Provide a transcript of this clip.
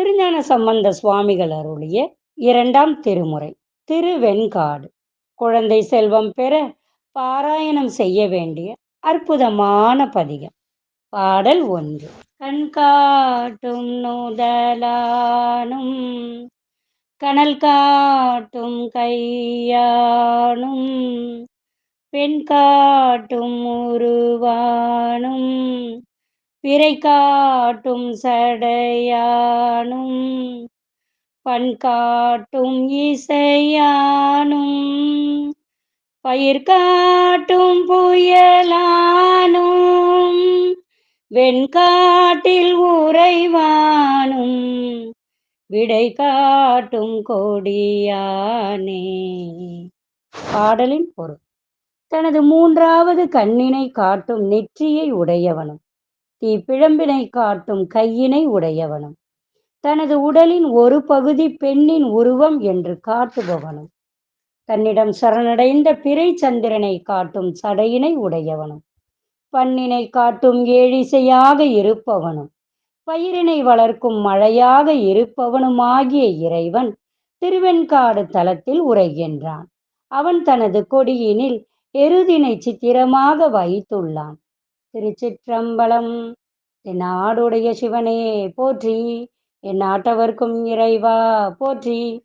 திருஞான சம்பந்த சுவாமிகள் அருளிய இரண்டாம் திருமுறை திருவெண்காடு. குழந்தை செல்வம் பெற பாராயணம் செய்ய வேண்டிய அற்புதமான பதிகம். பாடல் ஒன்று கண்காட்டும் நூதலானும் கனல் காட்டும் கையானும் பெண் காட்டும் உருவானும் பிறை காட்டும் சடையானும் பண் காட்டும் இசையானும் பயிர் காட்டும் புயலானும் வெண்காட்டில் உறைவானும் விடை காட்டும் கொடியானே. பாடலின் பொருள். தனது மூன்றாவது கண்ணினை காட்டும் நெற்றியை உடையவனும். தீ பிழம்பினை காட்டும் கையினை உடையவனும். தனது உடலின் ஒரு பகுதி பெண்ணின் உருவம் என்று காட்டுபவனும். தன்னிடம் சரணடைந்த பிறை சந்திரனை காட்டும் சடையினை உடையவனும். பண்ணினை காட்டும் ஏழிசையாக இருப்பவனும். பயிரினை வளர்க்கும் மழையாக இருப்பவனுமாகிய இறைவன் திருவெண்காடு தலத்தில் உரைகின்றான். அவன் தனது கொடியினில் எருதினை சித்திரமாக வைத்துள்ளான். திருச்சிற்றம்பலம். என் நாடுடைய சிவனே போற்றி என் நாட்டவர்க்கும் இறைவா போற்றி.